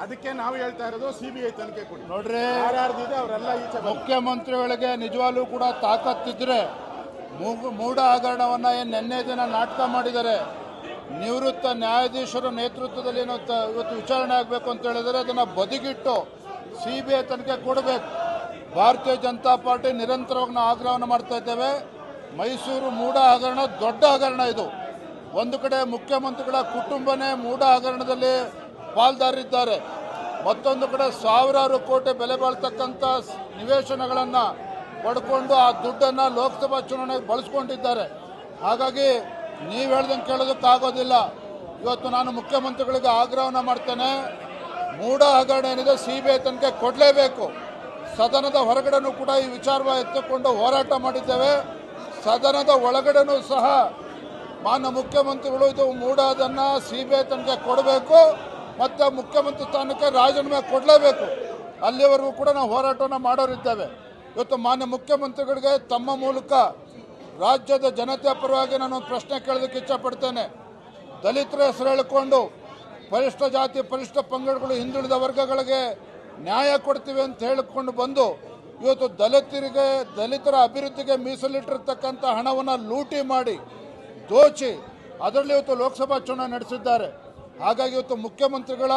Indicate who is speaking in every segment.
Speaker 1: ಅದಕ್ಕೆ ನಾವು ಹೇಳ್ತಾ ಇರೋದು ಸಿ ಬಿ ಐ ತನಿಖೆ ಕೊಡಿ.
Speaker 2: ನೋಡ್ರಿ
Speaker 1: ಯಾರ್ಯಾರ್ದಿದೆ ಅವರೆಲ್ಲ ಈಚೆ.
Speaker 2: ಮುಖ್ಯಮಂತ್ರಿಗಳಿಗೆ ನಿಜವಾಗ್ಲೂ ಕೂಡ ತಾಕತ್ತಿದ್ರೆ ಮೂಗು ಮೂಢ ಹಗರಣವನ್ನ ಏನು ನಿನ್ನೆ ದಿನ ನಾಟಕ ಮಾಡಿದ್ದಾರೆ. ನಿವೃತ್ತ ನ್ಯಾಯಾಧೀಶರ ನೇತೃತ್ವದಲ್ಲಿ ಏನು ತ- ಇವತ್ತು ವಿಚಾರಣೆ ಆಗಬೇಕು ಅಂತ ಹೇಳಿದರೆ ಅದನ್ನು ಬದಿಗಿಟ್ಟು ಸಿ ಬಿ ಐ ತನಿಖೆ ಕೊಡಬೇಕು. ಭಾರತೀಯ ಜನತಾ ಪಾರ್ಟಿ ನಿರಂತರವಾಗಿ ನಾವು ಆಗ್ರಹವನ್ನು ಮಾಡ್ತಾ ಇದ್ದೇವೆ. ಮೈಸೂರು ಮೂಢ ಹಗರಣ ದೊಡ್ಡ ಹಗರಣ ಇದು. ಒಂದು ಕಡೆ ಮುಖ್ಯಮಂತ್ರಿಗಳ ಕುಟುಂಬನೇ ಮೂಢ ಹಗರಣದಲ್ಲಿ ಪಾಲ್ದಾರಿದ್ದಾರೆ ಮತ್ತೊಂದು ಕಡೆ ಸಾವಿರಾರು ಕೋಟಿ ಬೆಲೆ ಬಾಳ್ತಕ್ಕಂಥ ನಿವೇಶನಗಳನ್ನು ಪಡ್ಕೊಂಡು ಆ ದುಡ್ಡನ್ನು ಲೋಕಸಭಾ ಚುನಾವಣೆಗೆ ಬಳಸ್ಕೊಂಡಿದ್ದಾರೆ. ಹಾಗಾಗಿ ನೀವು ಹೇಳ್ದಂಗೆ ಕೇಳೋದಕ್ಕಾಗೋದಿಲ್ಲ ಇವತ್ತು ನಾನು ಮುಖ್ಯಮಂತ್ರಿಗಳಿಗೆ ಆಗ್ರಹವನ್ನು ಮಾಡ್ತೇನೆ. ಮೂಢ ಹಗರಣ ಏನಿದೆ ಸಿ ಬಿ ಐ ತನಿಖೆ ಕೊಡಲೇಬೇಕು. ಸದನದ ಹೊರಗಡೆನೂ ಕೂಡ ಈ ವಿಚಾರವಾಗಿ ಎತ್ತಿಕೊಂಡು ಹೋರಾಟ ಮಾಡಿದ್ದೇವೆ. ಸದನದ ಒಳಗಡೆನೂ ಸಹ ಮಾನ್ಯ ಮುಖ್ಯಮಂತ್ರಿಗಳು ಇದು ಮೂಡೋದನ್ನು ಸಿ ಬಿ ಐ ತನಿಖೆ ಕೊಡಬೇಕು. ಮತ್ತು ಮುಖ್ಯಮಂತ್ರಿ ಸ್ಥಾನಕ್ಕೆ ರಾಜೀನಾಮೆ ಕೊಡಲೇಬೇಕು. ಅಲ್ಲಿವರೆಗೂ ಕೂಡ ನಾವು ಹೋರಾಟವನ್ನು ಮಾಡೋರಿದ್ದೇವೆ. ಇವತ್ತು ಮಾನ್ಯ ಮುಖ್ಯಮಂತ್ರಿಗಳಿಗೆ ತಮ್ಮ ಮೂಲಕ ರಾಜ್ಯದ ಜನತೆಯ ಪರವಾಗಿ ನಾನು ಒಂದು ಪ್ರಶ್ನೆ ಕೇಳೋದಕ್ಕೆ ಇಚ್ಛಪಡ್ತೇನೆ. ದಲಿತರ ಹೆಸರು ಹೇಳಿಕೊಂಡು ಪರಿಷ್ಠ ಜಾತಿ, ಪರಿಷ್ಠ ಪಂಗಡಗಳು ಹಿಂದುಳಿದ ವರ್ಗಗಳಿಗೆ ನ್ಯಾಯ ಕೊಡ್ತೀವಿ ಅಂತ ಹೇಳಿಕೊಂಡು ಬಂದು ಇವತ್ತು ದಲಿತರಿಗೆ, ದಲಿತರ ಅಭಿವೃದ್ಧಿಗೆ ಮೀಸಲಿಟ್ಟಿರ್ತಕ್ಕಂಥ ಹಣವನ್ನು ಲೂಟಿ ಮಾಡಿ ದೋಚಿ ಅದರಲ್ಲಿ ಇವತ್ತು ಲೋಕಸಭಾ ಚುನಾವಣೆ ನಡೆಸಿದ್ದಾರೆ. ಹಾಗಾಗಿ ಇವತ್ತು ಮುಖ್ಯಮಂತ್ರಿಗಳ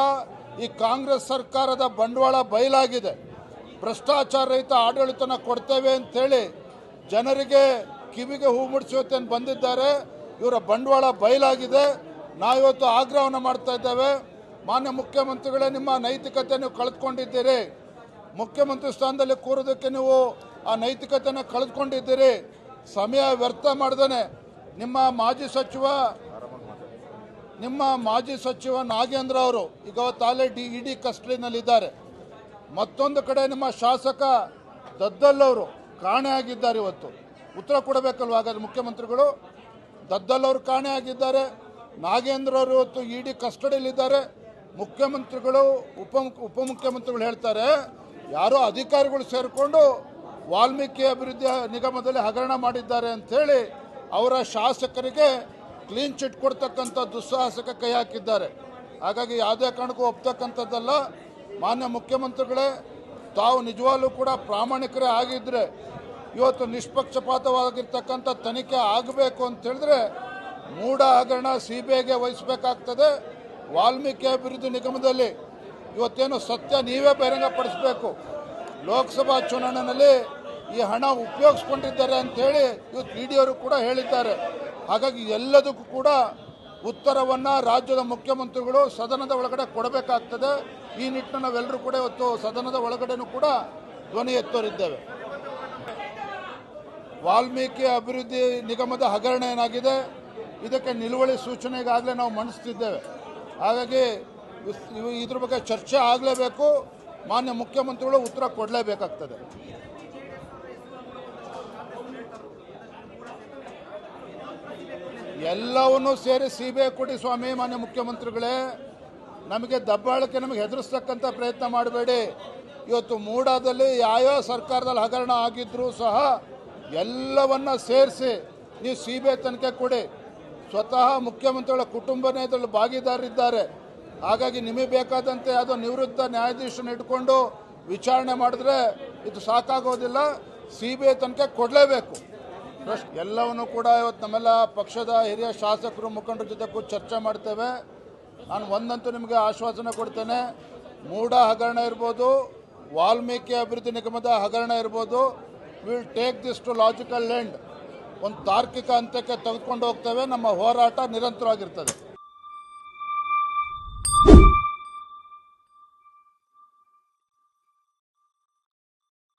Speaker 2: ಈ ಕಾಂಗ್ರೆಸ್ ಸರ್ಕಾರದ ಬಂಡವಾಳ ಬಯಲಾಗಿದೆ. ಭ್ರಷ್ಟಾಚಾರ ರಹಿತ ಆಡಳಿತನ ಕೊಡ್ತೇವೆ ಅಂತೇಳಿ ಜನರಿಗೆ ಕಿವಿಗೆ ಹೂ ಮುಡಿಸುವತ್ತೇನು ಬಂದಿದ್ದಾರೆ. ಇವರ ಬಂಡವಾಳ ಬಯಲಾಗಿದೆ. ನಾವಿವತ್ತು ಆಗ್ರಹವನ್ನು ಮಾಡ್ತಾ ಇದ್ದೇವೆ. ಮಾನ್ಯ ಮುಖ್ಯಮಂತ್ರಿಗಳೇ, ನಿಮ್ಮ ನೈತಿಕತೆ ನೀವು ಕಳೆದುಕೊಂಡಿದ್ದೀರಿ. ಮುಖ್ಯಮಂತ್ರಿ ಸ್ಥಾನದಲ್ಲಿ ಕೂರೋದಕ್ಕೆ ನೀವು ಆ ನೈತಿಕತೆಯನ್ನು ಕಳೆದುಕೊಂಡಿದ್ದೀರಿ. ಸಮಯ ವ್ಯರ್ಥ ಮಾಡ್ದೇ ನಿಮ್ಮ ಮಾಜಿ ಸಚಿವ ನಿಮ್ಮ ಮಾಜಿ ಸಚಿವ ನಾಗೇಂದ್ರ ಅವರು ಈಗ ತಾಲೆ ಡಿ ಇಡಿ ಕಸ್ಟಡಿನಲ್ಲಿದ್ದಾರೆ. ಮತ್ತೊಂದು ಕಡೆ ನಿಮ್ಮ ಶಾಸಕ ದದ್ದಲ್ಲವರು ಕಾಣೆಯಾಗಿದ್ದಾರೆ ಇವತ್ತು. ಉತ್ತರ ಕೊಡಬೇಕಲ್ವ ಹಾಗಾದ್ರೆ ಮುಖ್ಯಮಂತ್ರಿಗಳು? ದದ್ದಲ್ಲವರು ಕಾಣೆಯಾಗಿದ್ದಾರೆ ನಾಗೇಂದ್ರ ಅವರು ಇವತ್ತು ಇಡಿ ಕಸ್ಟಡಿಯಲ್ಲಿದ್ದಾರೆ. ಮುಖ್ಯಮಂತ್ರಿಗಳು, ಉಪ ಉಪಮುಖ್ಯಮಂತ್ರಿಗಳು ಹೇಳ್ತಾರೆ, ಯಾರೋ ಅಧಿಕಾರಿಗಳು ಸೇರಿಕೊಂಡು ವಾಲ್ಮೀಕಿ ಅಭಿವೃದ್ಧಿ ನಿಗಮದಲ್ಲಿ ಹಗರಣ ಮಾಡಿದ್ದಾರೆ ಅಂಥೇಳಿ ಅವರ ಶಾಸಕರಿಗೆ ಕ್ಲೀನ್ ಚಿಟ್ ಕೊಡ್ತಕ್ಕಂಥ ದುಸ್ಸಾಹಸಕ್ಕೆ ಕೈ ಹಾಕಿದ್ದಾರೆ. ಹಾಗಾಗಿ ಯಾವುದೇ ಕಾರಣಕ್ಕೂ ಒಪ್ತಕ್ಕಂಥದ್ದಲ್ಲ. ಮಾನ್ಯ ಮುಖ್ಯಮಂತ್ರಿಗಳೇ, ತಾವು ನಿಜವಾಗ್ಲೂ ಕೂಡ ಪ್ರಾಮಾಣಿಕರೇ ಆಗಿದ್ದರೆ ಇವತ್ತು ನಿಷ್ಪಕ್ಷಪಾತವಾಗಿರ್ತಕ್ಕಂಥ ತನಿಖೆ ಆಗಬೇಕು ಅಂತ ಹೇಳಿದ್ರೆ, ಮೂಢ ಹಗರಣ ಸಿ ಬಿ ಐಗೆ ವಹಿಸಬೇಕಾಗ್ತದೆ. ವಾಲ್ಮೀಕಿ ಅಭಿವೃದ್ಧಿ ನಿಗಮದಲ್ಲಿ ಇವತ್ತೇನು ಸತ್ಯ ನೀವೇ ಬಹಿರಂಗಪಡಿಸಬೇಕು. ಲೋಕಸಭಾ ಚುನಾವಣೆಯಲ್ಲಿ ಈ ಹಣ ಉಪಯೋಗಿಸ್ಕೊಂಡಿದ್ದಾರೆ ಅಂತೇಳಿ ಇವತ್ತು ಇ ಅವರು ಕೂಡ ಹೇಳಿದ್ದಾರೆ. ಹಾಗಾಗಿ ಎಲ್ಲದಕ್ಕೂ ಕೂಡ ಉತ್ತರವನ್ನು ರಾಜ್ಯದ ಮುಖ್ಯಮಂತ್ರಿಗಳು ಸದನದ ಒಳಗಡೆ ಕೊಡಬೇಕಾಗ್ತದೆ. ಈ ನಿಟ್ಟಿನಲ್ಲಿ ನಾವೆಲ್ಲರೂ ಕೂಡ ಇವತ್ತು ಸದನದ ಒಳಗಡೆನೂ ಕೂಡ ಧ್ವನಿ ಎತ್ತೋರಿದ್ದೇವೆ. ವಾಲ್ಮೀಕಿ ಅಭಿವೃದ್ಧಿ ನಿಗಮದ ಹಗರಣ ಏನಾಗಿದೆ? ಇದಕ್ಕೆ ನಿಲುವಳಿ ಸೂಚನೆಗಾಗಲೇ ನಾವು ಮಂಡಿಸ್ತಿದ್ದೇವೆ. ಹಾಗಾಗಿ ಇದ್ರ ಬಗ್ಗೆ ಚರ್ಚೆ ಆಗಲೇಬೇಕು. ಮಾನ್ಯ ಮುಖ್ಯಮಂತ್ರಿಗಳು ಉತ್ತರ ಕೊಡಲೇಬೇಕಾಗ್ತದೆ. ಎಲ್ಲವನ್ನೂ ಸೇರಿ ಸಿ ಬಿ ಐ ಕೊಡಿ ಸ್ವಾಮಿ, ಮಾನ್ಯ ಮುಖ್ಯಮಂತ್ರಿಗಳೇ. ನಮಗೆ ದಬ್ಬಾಳಕ್ಕೆ ನಮಗೆ ಹೆದರಿಸ್ತಕ್ಕಂಥ ಪ್ರಯತ್ನ ಮಾಡಬೇಡಿ. ಇವತ್ತು ಮೂಡಾದಲ್ಲಿ ಯಾವ ಸರ್ಕಾರದಲ್ಲಿ ಹಗರಣ ಆಗಿದ್ರೂ ಸಹ ಎಲ್ಲವನ್ನ ಸೇರಿಸಿ ನೀವು ಸಿ ಬಿ ಐ ತನಿಖೆ ಕೊಡಿ. ಸ್ವತಃ ಮುಖ್ಯಮಂತ್ರಿಗಳ ಕುಟುಂಬನೇ ಇದರಲ್ಲಿ ಭಾಗಿದಾರರಿದ್ದಾರೆ ಹಾಗಾಗಿ ನಿಮಗೆ ಬೇಕಾದಂತೆ ಅದು ನಿವೃತ್ತ ನ್ಯಾಯಾಧೀಶನ ಇಟ್ಕೊಂಡು ವಿಚಾರಣೆ ಮಾಡಿದ್ರೆ ಇದು ಸಾಕಾಗೋದಿಲ್ಲ. ಸಿ ಬಿ ಐ ತನಿಖೆ ಕೊಡಲೇಬೇಕು. ಎಲ್ಲವನ್ನು ಕೂಡ ಇವತ್ತು ನಮ್ಮೆಲ್ಲ ಪಕ್ಷದ ಹಿರಿಯ ಶಾಸಕರು ಮುಖಂಡರ ಜೊತೆ ಕೂತು ಚರ್ಚೆ ಮಾಡ್ತೇವೆ. ನಾನು ಒಂದಂತೂ ನಿಮಗೆ ಆಶ್ವಾಸನೆ ಕೊಡ್ತೇನೆ. ಮೂಡ ಹಗರಣ ಇರ್ಬೋದು, ವಾಲ್ಮೀಕಿ ಅಭಿವೃದ್ಧಿ ನಿಗಮದ ಹಗರಣ ಇರ್ಬೋದು will take this to logical land ಒಂದು ತಾರ್ಕಿಕ ಅಂತ್ಯಕ್ಕೆ ತೆಗೆದುಕೊಂಡು ಹೋಗ್ತೇವೆ. ನಮ್ಮ ಹೋರಾಟ ನಿರಂತರವಾಗಿರ್ತದೆ.